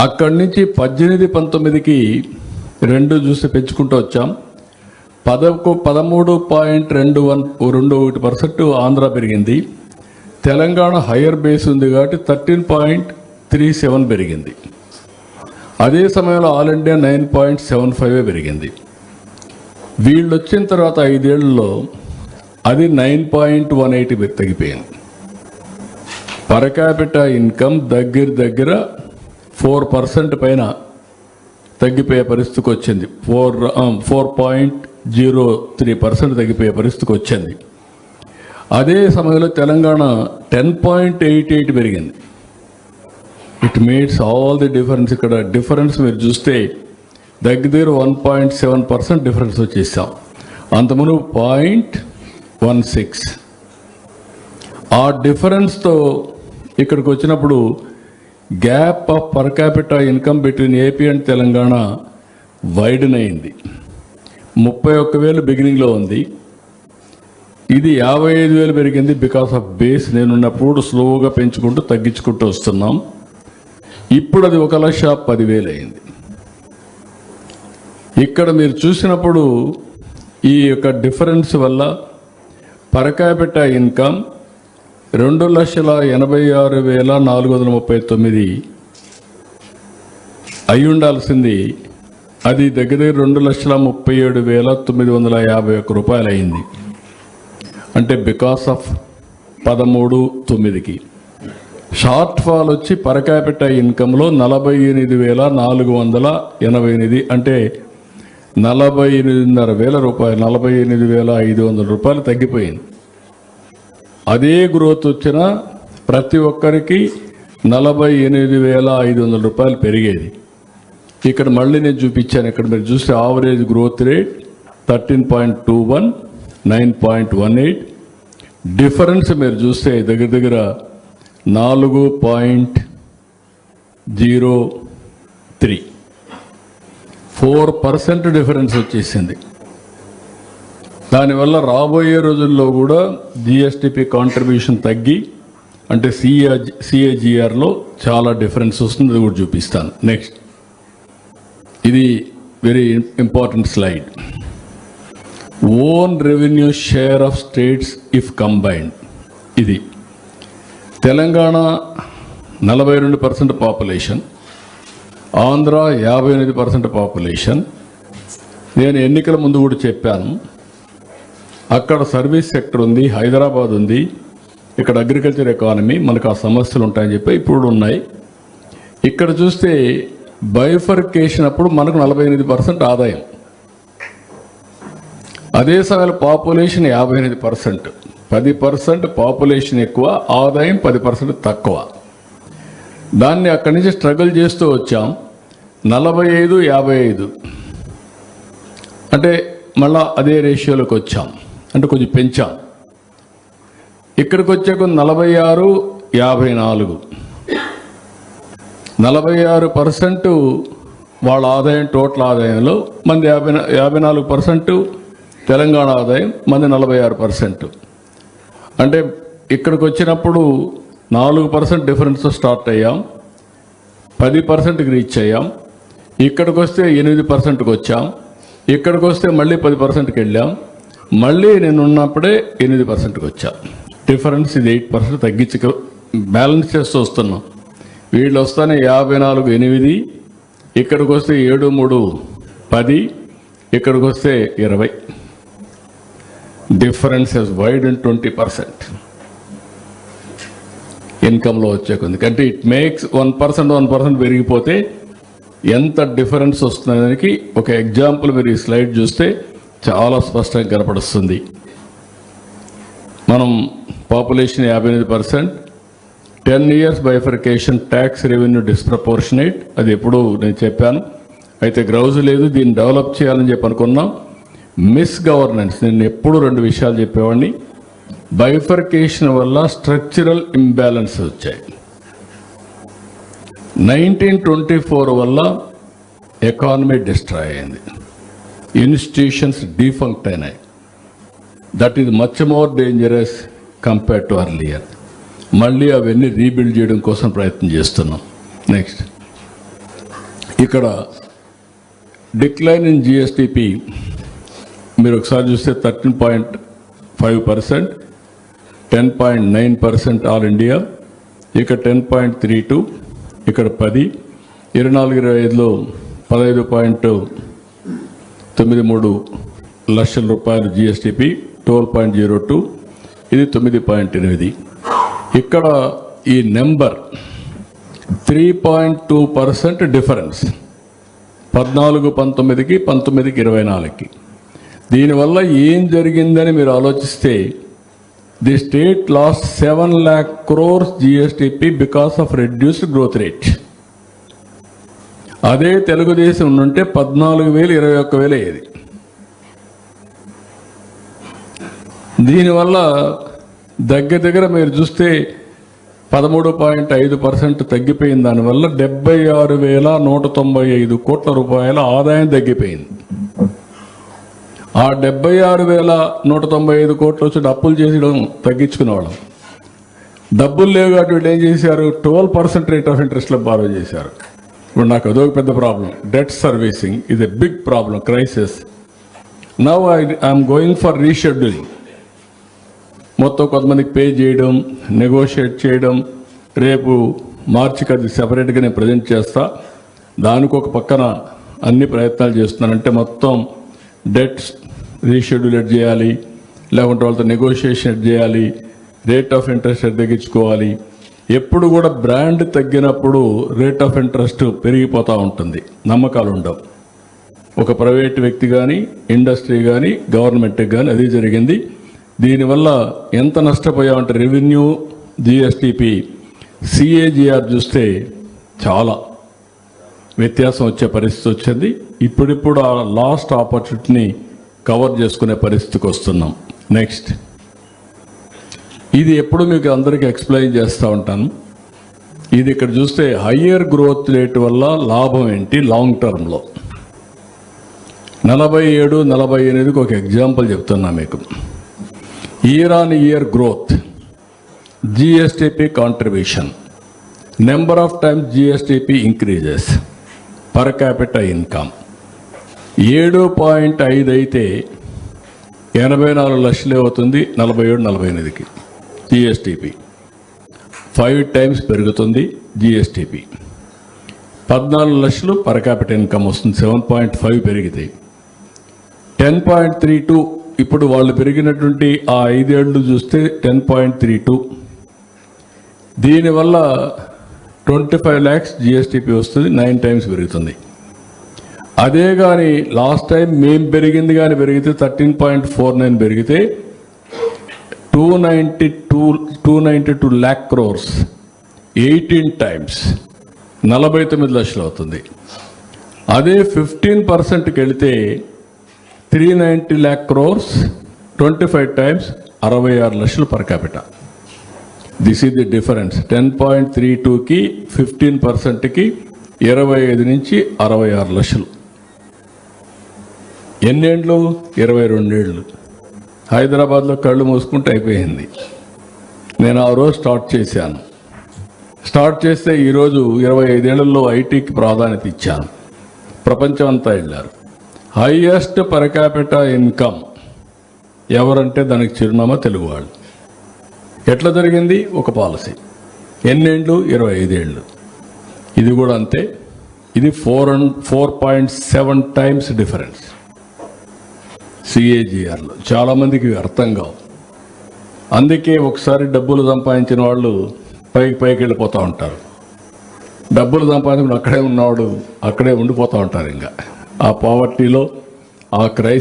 అక్కడి నుంచి పద్దెనిమిది పంతొమ్మిదికి రెండు చూసి పెంచుకుంటూ వచ్చాం. పదకు పదమూడు పాయింట్ రెండు వన్ రెండు ఒకటి పర్సెంట్ ఆంధ్ర పెరిగింది. తెలంగాణ హయ్యర్ బేస్ ఉంది కాబట్టి థర్టీన్ పాయింట్ త్రీ సెవెన్ పెరిగింది. అదే సమయంలో all India nine point seven five పెరిగింది. వీళ్ళు వచ్చిన తర్వాత ఐదేళ్ళలో అది నైన్ పాయింట్ వన్ ఎయిట్ తగ్గిపోయింది. పరకాపిట ఇన్కమ్ దగ్గర దగ్గర ఫోర్ పర్సెంట్ పైన తగ్గిపోయే పరిస్థితికి వచ్చింది four four point zero three percent తగ్గిపోయే పరిస్థితికి వచ్చింది అదే సమయంలో Telangana ten point eight eight పెరిగింది. It makes all the difference ఇక్కడ డిఫరెన్స్ మీరు చూస్తే దగ్గర దగ్గర one point seven percent difference వచ్చేసాం. అంతమును పాయింట్ వన్ సిక్స్. ఆ డిఫరెన్స్తో ఇక్కడికి వచ్చినప్పుడు gap of per capita income between AP and Telangana widen అయింది. ముప్పై ఒక్క వేలు బిగినింగ్లో ఉంది. ఇది యాభై ఐదు వేలు పెరిగింది బికాస్ ఆఫ్ బేస్ నేనున్నప్పుడు స్లోగా పెంచుకుంటూ తగ్గించుకుంటూ వస్తున్నాం. ఇప్పుడు అది ఒక లక్ష పదివేలు అయింది. ఇక్కడ మీరు చూసినప్పుడు ఈ యొక్క డిఫరెన్స్ వల్ల పర్ క్యాపిటల్ ఇన్కమ్ రెండు లక్షల ఎనభై ఆరు వేల నాలుగు వందల ముప్పై తొమ్మిది అయి ఉండాల్సింది. అది దగ్గర దగ్గర రెండు లక్షల ముప్పై ఏడు వేల తొమ్మిది వందల యాభై ఒక్క రూపాయలు అయింది అంటే బికాస్ ఆఫ్ పదమూడు తొమ్మిదికి. షార్ట్ ఫాల్ వచ్చి పర్ ఇన్కంలో నలభై ఎనిమిది వేల నాలుగు వందల ఎనభై ఎనిమిది అంటే నలభై ఎనిమిదిన్నర వేల రూపాయలు నలభై ఎనిమిది వేల ఐదు వందల రూపాయలు తగ్గిపోయింది. అదే గ్రోత్ వచ్చిన ప్రతి ఒక్కరికి నలభై ఎనిమిది వేల ఐదు వందల రూపాయలు పెరిగేది. ఇక్కడ మళ్ళీ నేను చూపించాను ఇక్కడ మీరు చూస్తే average growth rate thirteen point two one nine point one eight difference మీరు చూస్తే దగ్గర దగ్గర నాలుగు point zero three four percent difference వచ్చేసింది. దానివల్ల రాబోయే రోజుల్లో కూడా జిఎస్టిపి కాంట్రిబ్యూషన్ తగ్గి అంటే సిఏ సిఏజిఆర్లో చాలా డిఫరెన్స్ వస్తుంది అది కూడా చూపిస్తాను. నెక్స్ట్ ఇది very important slide own revenue share of states if combined ఇది తెలంగాణ నలభై రెండు పర్సెంట్ పాపులేషన్ ఆంధ్ర యాభై ఎనిమిది పర్సెంట్ పాపులేషన్ నేను ఎన్నికల ముందు కూడా చెప్పాను అక్కడ సర్వీస్ సెక్టర్ ఉంది హైదరాబాద్ ఉంది. ఇక్కడ అగ్రికల్చర్ ఎకానమీ మనకు ఆ సమస్యలు ఉంటాయని చెప్పి ఇప్పుడు ఉన్నాయి. ఇక్కడ చూస్తే బైఫర్కేషన్ అప్పుడు మనకు నలభై ఎనిమిది పర్సెంట్ ఆదాయం. అదే సమయంలో పాపులేషన్ యాభై ఎనిమిది పర్సెంట్. పది పర్సెంట్ పాపులేషన్ ఎక్కువ ఆదాయం పది పర్సెంట్ తక్కువ. దాన్ని అక్కడి నుంచి స్ట్రగుల్ చేస్తూ వచ్చాం. నలభై ఐదు యాభై ఐదు. అంటే మళ్ళా అదే రేషియోలోకి వచ్చాం. అంటే కొంచెం పెంచాం. ఇక్కడికి వచ్చాక నలభై ఆరు యాభై నాలుగు నలభై ఆరు పర్సెంట్ వాళ్ళ ఆదాయం టోటల్ ఆదాయంలో మంది యాభై యాభై నాలుగు పర్సెంట్ తెలంగాణ ఆదాయం మంది నలభై ఆరు పర్సెంట్. అంటే ఇక్కడికి వచ్చినప్పుడు నాలుగు పర్సెంట్ డిఫరెన్స్ స్టార్ట్ అయ్యాం. పది పర్సెంట్కి రీచ్ అయ్యాం. ఇక్కడికి వస్తే ఎనిమిది పర్సెంట్కి వచ్చాం. ఇక్కడికి వస్తే మళ్ళీ పది పర్సెంట్కి వెళ్ళాం. మళ్ళీ నేను ఉన్నప్పుడే ఎనిమిది పర్సెంట్కి వచ్చా. డిఫరెన్స్ ఇది ఎయిట్ పర్సెంట్ తగ్గించక బ్యాలెన్స్ చేస్తూ వస్తున్నాం. వీళ్ళు వస్తానే యాభై నాలుగు ఎనిమిది ఇక్కడికి వస్తే ఏడు మూడు పది ఇక్కడికి వస్తే ఇరవై. Difference is wide and twenty percent ఇన్కంలో వచ్చే కొంది అంటే it makes one percent one percent పెరిగిపోతే ఎంత డిఫరెన్స్ వస్తుందనేదానికి ఒక ఎగ్జాంపుల్ మీరు ఈ స్లైడ్ చూస్తే చాలా స్పష్టంగా కనపడుస్తుంది. మనం పాపులేషన్ యాభై ఎనిమిది percent ten years bifurcation tax revenue disproportionate అది ఎప్పుడు నేను చెప్పాను. అయితే గ్రౌజ్ లేదు దీన్ని డెవలప్ చేయాలని చెప్పి అనుకున్నాం. మిస్ గవర్నెన్స్ నేను ఎప్పుడు రెండు విషయాలు చెప్పేవాడిని. బైఫర్కేషన్ వల్ల స్ట్రక్చరల్ ఇంబ్యాలెన్స్ వచ్చాయి. నైన్టీన్ ట్వంటీ ఫోర్ వల్ల ఎకానమీ డిస్ట్రాయ్ అయింది. ఇన్స్టిట్యూషన్స్ డీఫంక్ట్ అయినాయి. That is much more dangerous compare to earlier మళ్ళీ అవన్నీ రీబిల్డ్ చేయడం కోసం ప్రయత్నం చేస్తున్నాం. నెక్స్ట్ ఇక్కడ డిక్లైన్ ఇన్ జిఎస్టిపి మీరు ఒకసారి చూస్తే thirteen point five percent ten point nine percent all India ఇక టెన్ పాయింట్ త్రీ టూ ఇక్కడ పది ఇరవై నాలుగు ఇరవై ఐదులో పదహైదు పాయింట్ తొమ్మిది మూడు లక్షల రూపాయలు GSDP twelve point zero two. ఇది తొమ్మిది పాయింట్ ఎనిమిది. ఇక్కడ ఈ number three point two percent difference. పద్నాలుగు పంతొమ్మిదికి పంతొమ్మిదికి ఇరవై నాలుగుకి. దీనివల్ల ఏం జరిగిందని మీరు ఆలోచిస్తే the state lost seven lakh crores GSDP because of reduced growth rate. అదే తెలుగుదేశం ఉంటే పద్నాలుగు వేలు ఇరవై ఒక్క వేలు అయ్యేది. దీనివల్ల దగ్గర దగ్గర మీరు చూస్తే పదమూడు పాయింట్ ఐదు పర్సెంట్ తగ్గిపోయిన దానివల్ల డెబ్బై ఆరు వేల నూట తొంభై ఐదు కోట్ల రూపాయల ఆదాయం తగ్గిపోయింది. ఆ డెబ్బై ఆరు వేల నూట తొంభై ఐదు కోట్లు వచ్చి అప్పులు చేసడం తగ్గించుకునేవాళ్ళం. డబ్బులు లేవు కాబట్టి వీళ్ళు ఏం చేశారు? ట్వెల్వ్ పర్సెంట్ రేట్ ఆఫ్ ఇంట్రెస్ట్లో బారో చేశారు. ఇప్పుడు నాకు అదొక పెద్ద ప్రాబ్లం డెట్ సర్వీసింగ్ ఇది big problem crisis now I I'm going for rescheduling మొత్తం కొంతమందికి పే చేయడం నెగోషియేట్ చేయడం రేపు మార్చికి అది సెపరేట్గా నేను ప్రజెంట్ చేస్తా. దానికి ఒక పక్కన అన్ని ప్రయత్నాలు చేస్తున్నానంటే మొత్తం డెట్స్ రీషెడ్యూలేట్ చేయాలి లేకుంటే వాళ్ళతో నెగోషియేషన్ చేయాలి రేట్ ఆఫ్ ఇంట్రెస్ట్ తగ్గించుకోవాలి. ఎప్పుడు కూడా బ్రాండ్ తగ్గినప్పుడు రేట్ ఆఫ్ ఇంట్రెస్ట్ పెరిగిపోతూ ఉంటుంది. నమ్మకాలు ఉండవు ఒక ప్రైవేట్ వ్యక్తి కానీ ఇండస్ట్రీ కానీ గవర్నమెంట్కి కానీ అది జరిగింది. దీనివల్ల ఎంత నష్టపోయామంటే రెవెన్యూ జిఎస్టిపి సిఏజిఆర్ చూస్తే చాలా వ్యత్యాసం వచ్చే పరిస్థితి వచ్చింది. ఇప్పుడిప్పుడు ఆ లాస్ట్ ఆపర్చునిటీని కవర్ చేసుకునే పరిస్థితికి వస్తున్నాం. నెక్స్ట్. ఇది ఎప్పుడు మీకు అందరికీ ఎక్స్ప్లెయిన్ చేస్తూ ఉంటాను. ఇది ఇక్కడ చూస్తే హయ్యర్ గ్రోత్ రేట్ వల్ల లాభం ఏంటి? లాంగ్ టర్మ్లో నలభై ఏడు నలభై ఎనిమిదికి ఒక ఎగ్జాంపుల్ చెప్తున్నా మీకు. Year on year growth GSDP contribution number of times GSDP increases per capital income ఏడు పాయింట్ ఐదు అయితే ఎనభై నాలుగు లక్షలే అవుతుంది నలభై ఏడు నలభై ఎనిమిదికి. జిఎస్టిపి. ఫైవ్ టైమ్స్ పెరుగుతుంది జిఎస్టిపి. పద్నాలుగు లక్షలు పర్ క్యాపిటల్ ఇన్కమ్ వస్తుంది సెవెన్ పాయింట్ ఫైవ్ పెరిగితే. టెన్ పాయింట్ త్రీ టూ ఇప్పుడు వాళ్ళు పెరిగినటువంటి ఆ ఐదేళ్ళు చూస్తే టెన్ పాయింట్ త్రీ టూ. దీనివల్ల ట్వంటీ ఫైవ్ ల్యాక్స్ జిఎస్టిపి వస్తుంది నైన్ టైమ్స్ పెరుగుతుంది. అదే కానీ లాస్ట్ టైం మేము పెరిగింది కానీ పెరిగితే థర్టీన్ పాయింట్ ఫోర్ నైన్ పెరిగితే two ninety two two ninety two lakh crores eighteen times నలభై తొమ్మిది లక్షలు అవుతుంది. అదే ఫిఫ్టీన్ పర్సెంట్కి వెళితే three ninety lakh crores twenty five times అరవై ఆరు లక్షలు per this is the difference ten point three టూకి ఫిఫ్టీన్ పర్సెంట్కి ఇరవై ఐదు నుంచి అరవై ఆరు లక్షలు. ఎన్నేండ్లు ఇరవై రెండేళ్ళు హైదరాబాద్లో కళ్ళు మూసుకుంటే అయిపోయింది. నేను ఆ రోజు స్టార్ట్ చేశాను. స్టార్ట్ చేస్తే ఈరోజు ఇరవై ఐదేళ్ళలో ఐటీకి ప్రాధాన్యత ఇచ్చాను. ప్రపంచం అంతా వెళ్ళారు. హైయెస్ట్ పరకాపిట ఇన్కమ్ ఎవరంటే దానికి చిరునామా తెలుగు వాళ్ళు. ఎట్లా జరిగింది? ఒక పాలసీ. ఎన్నేళ్ళు ఇరవై ఐదేళ్ళు ఇది కూడా అంతే. ఇది four and four point seven times difference సిఏజిఆర్లో. చాలామందికి అర్థం కావు. అందుకే ఒకసారి డబ్బులు సంపాదించిన వాళ్ళు పైకి పైకి వెళ్ళిపోతూ ఉంటారు. డబ్బులు సంపాదించుకుని అక్కడే ఉన్నవాడు అక్కడే ఉండిపోతూ ఉంటారు ఇంకా. ఆ పావర్టీలో ఆ క్రైస్